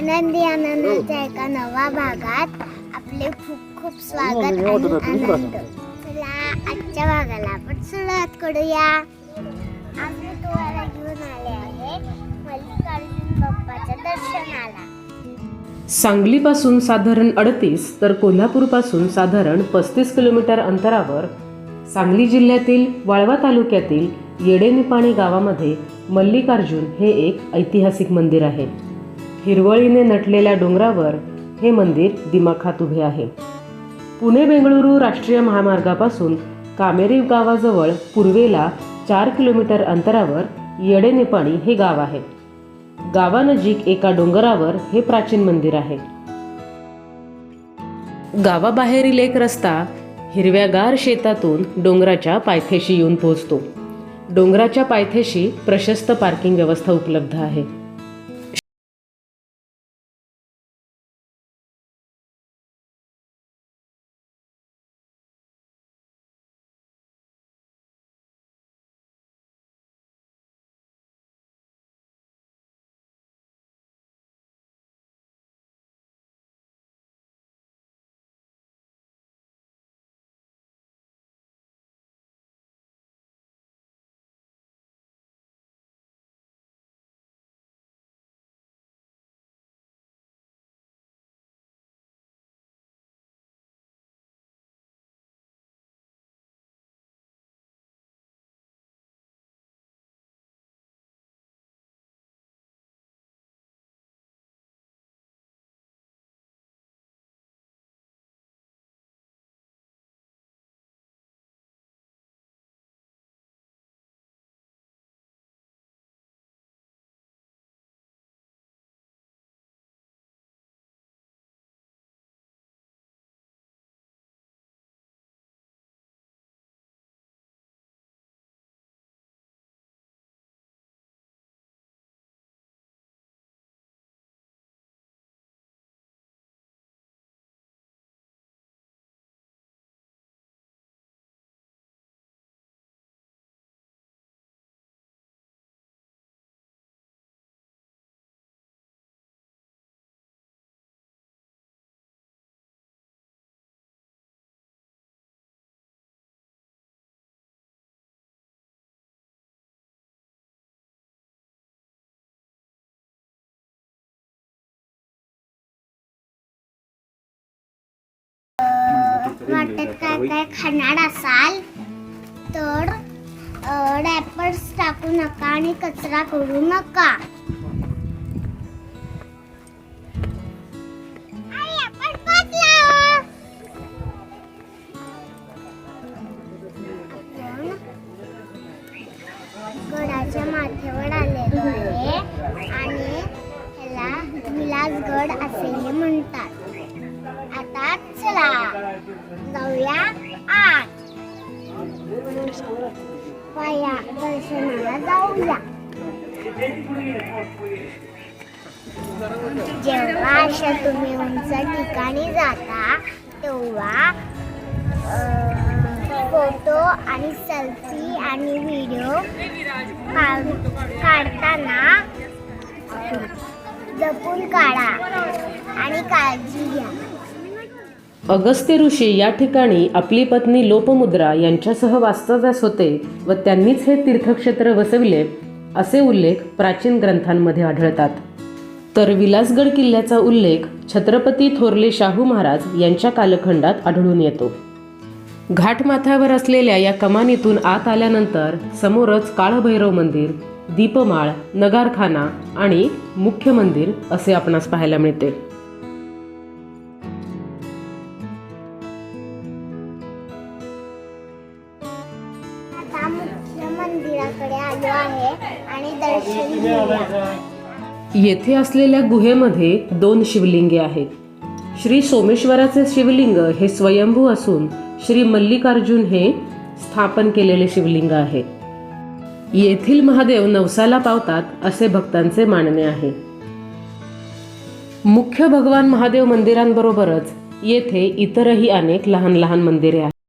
आनंदी आनंदाच्या एका नवा भागात. आपले खूप खूप स्वागत आणि आनंद. चला आजच्या भागाला आपण सुरुवात करूया. मी तुम्हाला घेऊन आले आहे मल्लिकार्जुन बाप्पाच्या दर्शनाला. सांगलीपासून साधारण अडतीस तर कोल्हापूरपासून साधारण पस्तीस किलोमीटर अंतरावर सांगली जिल्ह्यातील वाळवा तालुक्यातील येडेनिपाणी गावामध्ये मल्लिकार्जुन हे एक ऐतिहासिक मंदिर आहे. हिरवळीने नटलेल्या डोंगरावर हे मंदिर दिमाखात उभे आहे. पुणे बेंगळुरू राष्ट्रीय महामार्गापासून कामेरी गावाजवळ पूर्वेला चार किलोमीटर अंतरावर येडेनिपाणी हे गाव आहे. गावानजीक एका डोंगरावर हे प्राचीन मंदिर आहे. गावाबाहेरील एक रस्ता हिरव्यागार शेतातून डोंगराच्या पायथ्याशी येऊन पोहोचतो. डोंगराच्या पायथ्याशी प्रशस्त पार्किंग व्यवस्था उपलब्ध आहे. वाटत काय काय खाणार असाल? तर रॅपर्स टाकू नका आणि कचरा करू नका. पाया दर्शनाला जाऊया जेव्हा अशा तुम्ही उंच ठिकाणी जाता तेव्हा फोटो आणि सेल्फी आणि व्हिडिओ काढताना जपून काढा आणि काळजी घ्या. अगस्त्य ऋषी या ठिकाणी आपली पत्नी लोपमुद्रा यांच्यासह वास्तव्यास होते व त्यांनीच हे तीर्थक्षेत्र वसविले असे उल्लेख प्राचीन ग्रंथांमध्ये आढळतात. तर विलासगड किल्ल्याचा उल्लेख छत्रपती थोरले शाहू महाराज यांच्या कालखंडात आढळून येतो. घाटमाथ्यावर असलेल्या या कमानीतून आत आल्यानंतर समोरच काळभैरव मंदिर दीपमाळ नगारखाना आणि मुख्य मंदिर असे आपणास पाहायला मिळते. येथे असलेल्या गुहेमध्ये दोन शिवलिंगे आहेत. श्री सोमेश्वराचे शिवलिंग हे स्वयंभू असून श्री मल्लिकार्जुन हे स्थापन केलेले शिवलिंग आहे. येथील महादेव नवसाला पावतात असे भक्तांचे मानणे आहे. मुख्य भगवान महादेव मंदिरांबरोबरच येथे इतरही अनेक लहान लहान मंदिरे आहेत.